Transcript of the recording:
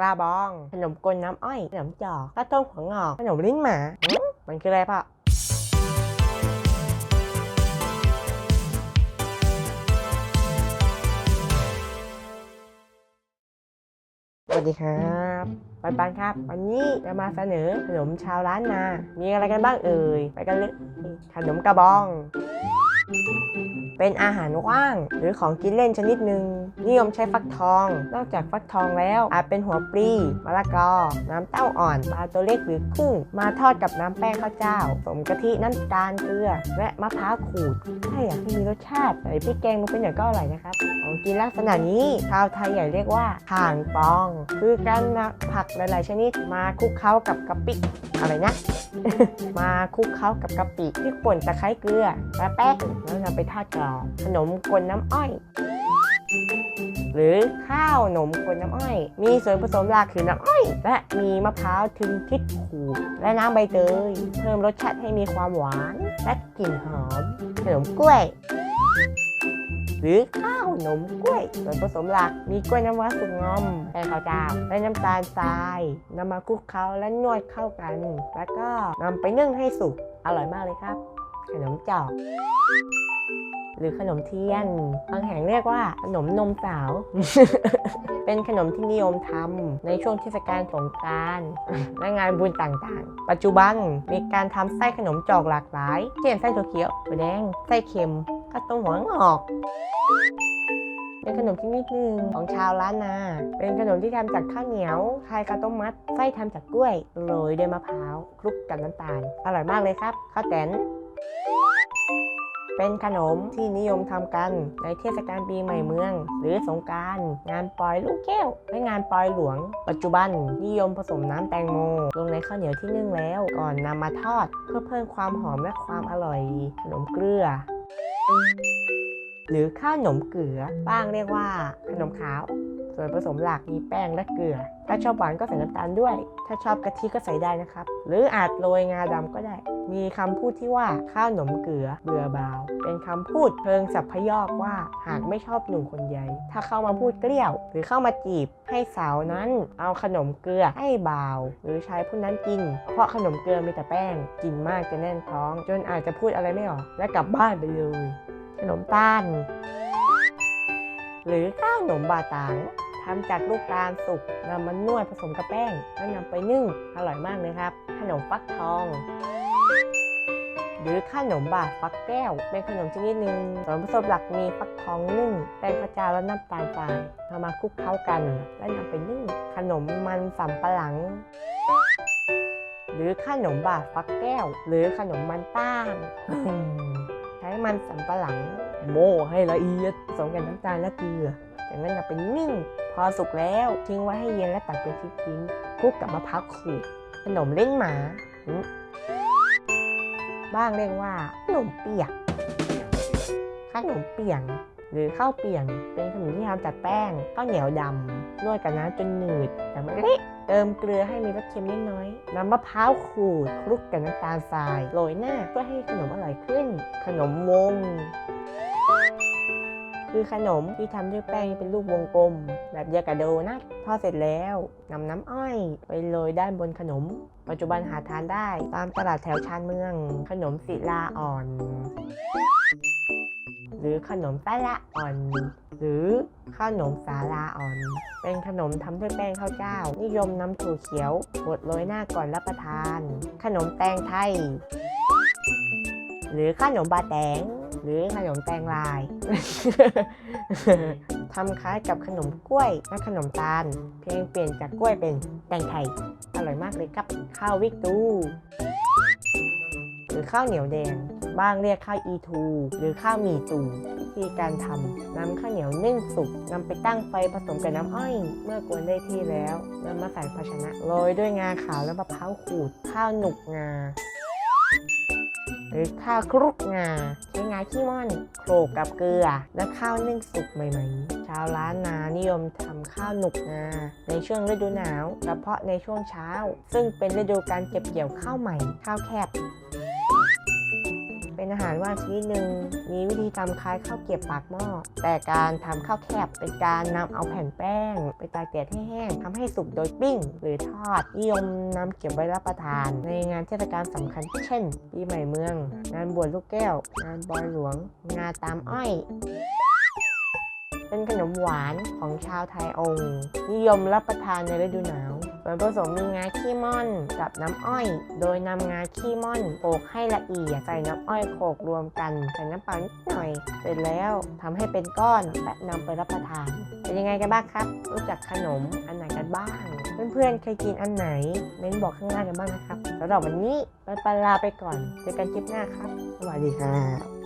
กระบอง ขนมกลน้ำอ้อย ขนมจอกข้าวต้มหัวงอกขนมลิ้นหมามมันคืออะไรพ่อสวัสดีครับปันปันครับ วันนี้จะมาเสนอขนมชาวร้านนา มีอะไรกันบ้างเอ่ย ไปกันเลย ขนมกระบอง เป็นอาหารว่าง หรือของกินเล่นชนิดหนึ่งนิยมใช้ฟักทอง นอกจากฟักทองแล้ว อาจเป็นหัวปลีมะละกอ น้ำเต้าอ่อนปลาตัวเล็กหรือกุ้ง มาทอดกับน้ำแป้งข้าวเจ้าสมกะทิน้ำตาลเกลือ และมะพร้าวขูดถ้าอยากให้มีรสชาติใส่พริกแกงลงไปหน่อยก็อร่อยนะครับ ของกินลักษณะนี้ชาวไทยใหญ่เรียกว่าข่างปอง คือการนำผักหลาย ๆ ชนิดมาคลุกเคล้ากับกะปิอะไรนะมาคลุกเคล้ากับกะปิพริกป่นตะไคร้เกลือและแป้งแล้วนำไปทอดกรอบขนมกลน้ำอ้อย หรือข้าวหนมกลน้ำอ้อย มีส่วนผสมหลักคือน้ำอ้อย และมีมะพร้าวทึนทิศขูดและน้ำใบเตย เพิ่มรสชาติให้มีความหวานและกลิ่นหอม ขนมกล้วยหรือข้าวหนมกล้วย ส่วนผสมหลักมีกล้วยน้ำว้าสุกงอมแป้งข้าวเจ้าและน้ำตาลทรายนำมาคลุกเคล้าและนวดเข้ากัน แล้วก็นำไปนึ่งให้สุก อร่อยมากเลยครับ ขนมจอก หรือขนมเทียน บางแห่งเรียกว่าขนมนมสาว เป็นขนมที่นิยมทำในช่วงเทศกาลสงกรานต์และงานบุญต่างๆ ปัจจุบันมีการทำไส้ขนมจอกหลากหลาย เช่นไส้ถั่วเขียวถั่วแดง ไส้เค็มข้าวต้มหัวงอกเป็นขนมที่นิดนึงของชาวล้านนา เป็นขนมที่ทำจากข้าวเหนียวไข่ข้าวต้มมัด ไส้ทำจากกล้วย โรยด้วยมะพร้าว คลุกกับน้ำตาล อร่อยมากเลยครับ ข้าวแตน เป็นขนมที่นิยมทำกันในเทศกาลปีใหม่เมือง หรือสงการงานปล่อยลูกแก้ว และงานปล่อยหลวง ปัจจุบันนิยมผสมน้ำแตงโม ลงในข้าวเหนียวที่นึ่งแล้ว ก่อนนำมาทอด เพื่อเพิ่มความหอมและความอร่อย ขนมเกลือหรือข้าวหนมเกลือบ้างเรียกว่าขนมขาว ส่วนผสมหลักมีแป้งและเกลือ ถ้าชอบหวานก็ใส่น้ำตาลด้วย ถ้าชอบกะทิก็ใส่ได้นะครับ หรืออาจโรยงาดำก็ได้ มีคำพูดที่ว่าข้าวหนมเกลือเบื่อบาว เป็นคำพูดเพิงสัพพยอกว่าหากไม่ชอบหนุ่มคนใหญ่ถ้าเข้ามาพูดเกลี้ยว หรือเข้ามาจีบให้สาวนั้นเอาขนมเกลือให้บ่าว หรือชายผู้นั้นกิน เพราะขนมเกลือมีแต่แป้งกินมากจะแน่นท้อง จนอาจจะพูดอะไรไม่ออก และกลับบ้านไปเลยขนมตาลหรือข้าวหนมบาตาง ทำจากลูกตาลสุกนำมานวดผสมกับแป้งแล้วนำไปนึ่งอร่อยมากเลยครับ ขนมฟักทอง หรือขนมบาดฟักแก้ว เป็นขนมชนิดหนึ่งส่วนผสมหลักมีฟักทองนึ่งแป้งข้าวเจ้าและน้ำตาลทรายนำมาคลุกเคล้ากันและนำไปนึ่งขนมมันสำปะหลังหรือขนมบาดฟักแก้ว หรือขนมมันต้านอืมใช้มันสำปะหลัง โม่ให้ละเอียดผสมกับน้ำตาลและเกลือ จากนั้นนำไปนึ่ง พอสุกแล้วทิ้งไว้ให้เย็นและตัดเป็นชิ้นทิ้งคลุกกับมะพร้าวขูดขนมเล่นหมา บ้างเรียกว่าขนมเปียกขนมเปียงหรือข้าวเปียงเป็นขนมที่ทำจากแป้งข้าวเหนียวดำนวดกับน้ำจนหนืดแต่ไม่เละเติมเกลือให้มีรสเค็มนิดน้อยน้ำมะพร้าวขูดคลุกกับน้ำตาลทรายโรยหน้าเพื่อให้ขนมอร่อยขึ้น ขนมวง คือขนมที่ทำด้วยแป้งเป็นรูปวงกลม แบบเดียวกับโดนัททอดเสร็จแล้วนำน้ำอ้อย ไปโรยด้านบนขนม ปัจจุบันหาทานได้ ตามตลาดแถวชานเมือง ขนมศิลาอ่อน หรือขนมแป้ละอ่อน หรือขนมสาลาอ่อน เป็นขนมทำด้วยแป้งข้าวเจ้า นิยมนำถั่วเขียวบดโรยหน้าก่อนรับประทาน ขนมแตงไทย หรือขนมบาแตง หรือขนมแตงลาย ทำคล้ายกับขนมกล้วยและขนมตาล เพียงเปลี่ยนจากกล้วยเป็นแตงไทย อร่อยมากเลยครับ ข้าววิกตูหรือข้าวเหนียวแดง บ้างเรียกข้าวอีทู หรือข้าวหมี่ตูวิธีการทำนำข้าวเหนียวนึ่งสุกนำไปตั้งไฟผสมกับน้ำอ้อย เมื่อกวนได้ที่แล้วนำมาใส่ภาชนะโรยด้วยงาขาวและมะพร้าวขูดข้าวหนุกงา หรือข้าวคลุกงาใช้งาขี้ม่อนโขลกกับเกลือ และข้าวนึ่งสุกใหม่ๆ ชาวล้านนานิยมทำข้าวหนุกงาในช่วงฤดูหนาวเฉพาะในช่วงเช้า ซึ่งเป็นฤดูการเก็บเกี่ยวข้าวใหม่ข้าวแคบ เป็นอาหารว่างชนิดหนึ่งมีวิธีทำคล้ายข้าวเกี๊ยวปากหม้อ แต่การทำข้าวแคบเป็นการนำเอาแผ่นแป้ง ไปตากแดดให้แห้งทำให้สุกโดยปิ้ง หรือทอดนิยมนำเก็บไว้รับประทาน ในงานเทศกาลสำคัญ เช่น ปีใหม่เมือง งานบวชลูกแก้ว งานบอยหลวง งานตามอ้อยเป็นขนมหวานของชาวไทยองค์ นิยมรับประทานในฤดูหนาว ส่วนผสมมีงาขี้ม่อนกับน้ำอ้อย โดยนำงาขี้ม่อนโขกให้ละเอียดใส่น้ำอ้อยโขลกรวมกันใส่น้ำเปล่านิดหน่อย เสร็จแล้วทำให้เป็นก้อนและนำไปรับประทาน เป็นยังไงกันบ้างครับ รู้จักขนมอันไหนกันบ้าง เพื่อนๆเคยกินอันไหนเม้นบอกข้างล่างกันบ้างนะครับสำหรับวันนี้ไปปลาไปก่อนเจอกันคลิปหน้าครับ สวัสดีครับ